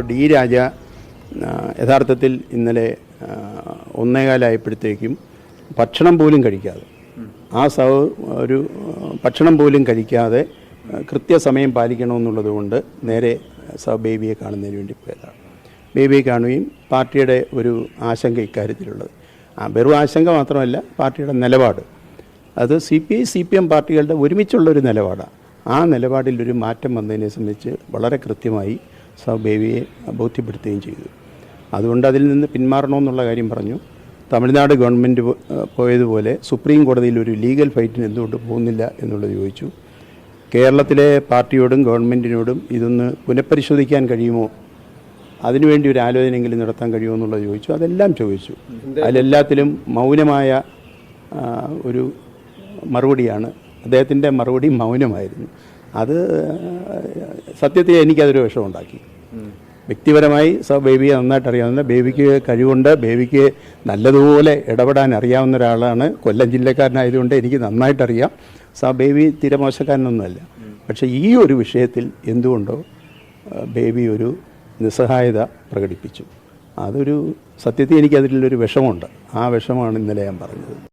D രാജ യഥാർത്ഥത്തിൽ ഇന്നലെ ഒന്നേകാലായപ്പോഴത്തേക്കും ഭക്ഷണം പോലും കഴിക്കാതെ ആ സൗ ഒരു ഭക്ഷണം പോലും കഴിക്കാതെ കൃത്യസമയം പാലിക്കണമെന്നുള്ളത് കൊണ്ട് നേരെ സ ബേബിയെ കാണുന്നതിന് വേണ്ടി പോയതാണ്. ബേബിയെ കാണുകയും പാർട്ടിയുടെ ഒരു ആശങ്ക ഇക്കാര്യത്തിലുള്ളത്. ആ വെറും ആശങ്ക മാത്രമല്ല പാർട്ടിയുടെ നിലപാട്. അത് C P I C P M പാർട്ടികളുടെ ഒരുമിച്ചുള്ളൊരു നിലപാടാണ്. ആ നിലപാടിലൊരു മാറ്റം വന്നതിനെ സംബന്ധിച്ച് വളരെ കൃത്യമായി സ ബേബിയെ ബോധ്യപ്പെടുത്തുകയും ചെയ്തു. അതുകൊണ്ട് അതിൽ നിന്ന് പിന്മാറണമെന്നുള്ള കാര്യം പറഞ്ഞു. തമിഴ്നാട് ഗവൺമെന്റ് പോയതുപോലെ സുപ്രീം കോടതിയിൽ ഒരു ലീഗൽ ഫൈറ്റിന് എന്തുകൊണ്ട് പോകുന്നില്ല എന്നുള്ളത് ചോദിച്ചു. കേരളത്തിലെ പാർട്ടിയോടും ഗവൺമെന്റിനോടും ഇതൊന്ന് പുനഃപരിശോധിക്കാൻ കഴിയുമോ? അതിനുവേണ്ടി ഒരു ആലോചനയെങ്കിലും നടത്താൻ കഴിയുമോ എന്നുള്ളത് ചോദിച്ചു. അതെല്ലാം ചോദിച്ചു. അതിലെല്ലാത്തിലും മൗനമായ ഒരു മറുപടിയാണ്. അദ്ദേഹത്തിന്റെ മറുപടി മൗനമായിരുന്നു. അത് സത്യത്തിൽ എനിക്കതൊരു വിഷമുണ്ടാക്കി വ്യക്തിപരമായി സ ബേബിയെ നന്നായിട്ട് അറിയാവുന്ന ബേബിക്ക് കഴിവുണ്ട് ബേബിക്ക് നല്ലതുപോലെ ഇടപെടാൻ അറിയാവുന്ന ഒരാളാണ്. കൊല്ലം ജില്ലക്കാരനായതുകൊണ്ട് എനിക്ക് നന്നായിട്ടറിയാം. സ ബേബി തീരെ മോശക്കാരനൊന്നുമല്ല. പക്ഷേ ഈ ഒരു വിഷയത്തിൽ എന്തുകൊണ്ടോ ബേബി ഒരു നിസ്സഹായത പ്രകടിപ്പിച്ചു. അതൊരു സത്യത്തിൽ എനിക്കതിലൊരു വിഷമമുണ്ട്. ആ വിഷമമാണ് ഇന്നലെ ഞാൻ പറഞ്ഞത്.